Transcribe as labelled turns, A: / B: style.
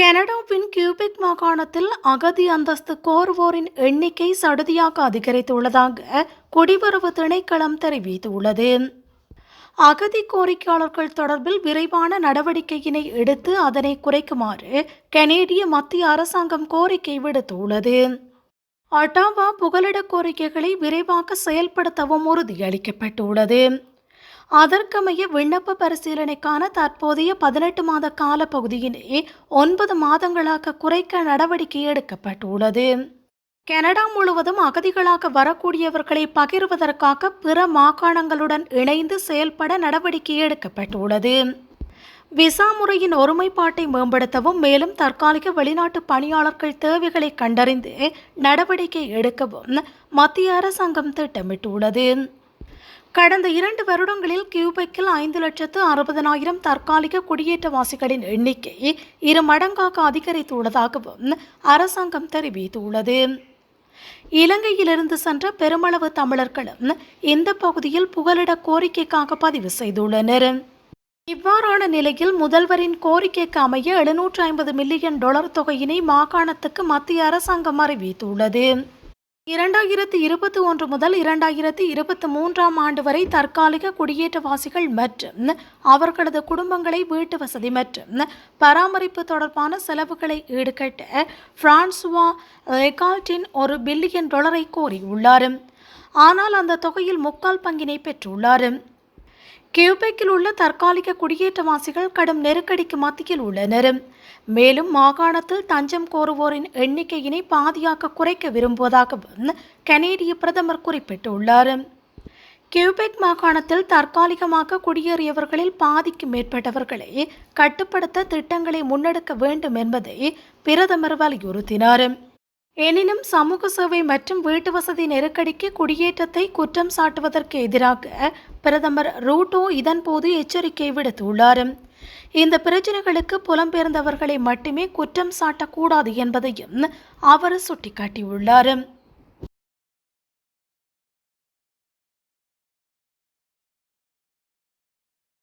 A: கனடாவின் கியூபிக் மாகாணத்தில் அகதி அந்தஸ்து கோருவோரின் எண்ணிக்கை சடுதியாக அதிகரித்துள்ளதாக குடிவரவு திணைக்களம் தெரிவித்துள்ளது. அகதி கோரிக்கையாளர்கள் தொடர்பில் விரைவான நடவடிக்கையினை எடுத்து அதனை குறைக்குமாறு கனேடிய மத்திய அரசாங்கம் கோரிக்கை விடுத்துள்ளது. அட்டாவா புகலிட கோரிக்கைகளை விரைவாக செயல்படுத்தவும் உறுதியளிக்கப்பட்டுள்ளது. அதற்கமைய விண்ணப்ப பரிசீலனைக்கான தற்போதைய பதினெட்டு மாத கால பகுதியினை ஒன்பது மாதங்களாக குறைக்க நடவடிக்கை எடுக்கப்பட்டுள்ளது. கனடா முழுவதும் அகதிகளாக வரக்கூடியவர்களை பகிர்வதற்காக பிற மாகாணங்களுடன் இணைந்து செயல்பட நடவடிக்கை எடுக்கப்பட்டுள்ளது. விசா முறையின் ஒருமைப்பாட்டை மேம்படுத்தவும் மேலும் தற்காலிக வெளிநாட்டு பணியாளர்கள் தேவைகளை கண்டறிந்து நடவடிக்கை எடுக்கவும் மத்திய அரசாங்கம் திட்டமிட்டுள்ளது. கடந்த இரண்டு வருடங்களில் கியூபெக்கில் ஐந்து லட்சத்து அறுபதனாயிரம் தற்காலிக குடியேற்றவாசிகளின் எண்ணிக்கை இரு மடங்காக அதிகரித்துள்ளதாகவும் அரசாங்கம் தெரிவித்துள்ளது. இலங்கையிலிருந்து சென்ற பெருமளவு தமிழர்களும் இந்த பகுதியில் புகலிட கோரிக்கைக்காக பதிவு செய்துள்ளனர். இவ்வாறான நிலையில் முதல்வரின் கோரிக்கைக்கு அமைய எழுநூற்று ஐம்பது மில்லியன் டாலர் தொகையினை மாகாணத்துக்கு மத்திய அரசாங்கம் அறிவித்துள்ளது. இரண்டாயிரத்தி இருபத்தி ஒன்று முதல் இரண்டாயிரத்தி இருபத்தி மூன்றாம் ஆண்டு வரை தற்காலிக குடியேற்றவாசிகள் மற்றும் அவர்களது குடும்பங்களை வீட்டு வசதி மற்றும் பராமரிப்பு தொடர்பான செலவுகளை ஈடுகட்ட பிரான்சுவா லெகால்டின் ஒரு பில்லியன் டாலரை கோரியுள்ளார். ஆனால் அந்த தொகையில் முக்கால் பங்கினை பெற்றுள்ளார். கியூபெக்கில் உள்ள தற்காலிக குடியேற்றவாசிகள் கடும் நெருக்கடிக்கு மத்தியில் உள்ளனர். மேலும் மாகாணத்தில் தஞ்சம் கோருவோரின் எண்ணிக்கையினை பாதியாக குறைக்க விரும்புவதாகவும் கனேடிய பிரதமர் குறிப்பிட்டுள்ளார். கியூபெக் மாகாணத்தில் தற்காலிகமாக குடியேறியவர்களில் பாதிக்கு மேற்பட்டவர்களை கட்டுப்படுத்த திட்டங்களை முன்னெடுக்க வேண்டும் என்பதை பிரதமர் வலியுறுத்தினார். எனினும் சமூக சேவை மற்றும் வீட்டு வசதி நெருக்கடிக்கு குடியேற்றத்தை குற்றம் சாட்டுவதற்கு எதிராக பிரதமர் ரூட்டோ இதன்போது எச்சரிக்கை விடுத்துள்ளார். இந்த பிரச்சனைகளுக்கு புலம்பெயர்ந்தவர்களை மட்டுமே குற்றம் சாட்டக்கூடாது என்பதையும் அவர் சுட்டிக்காட்டியுள்ளார்.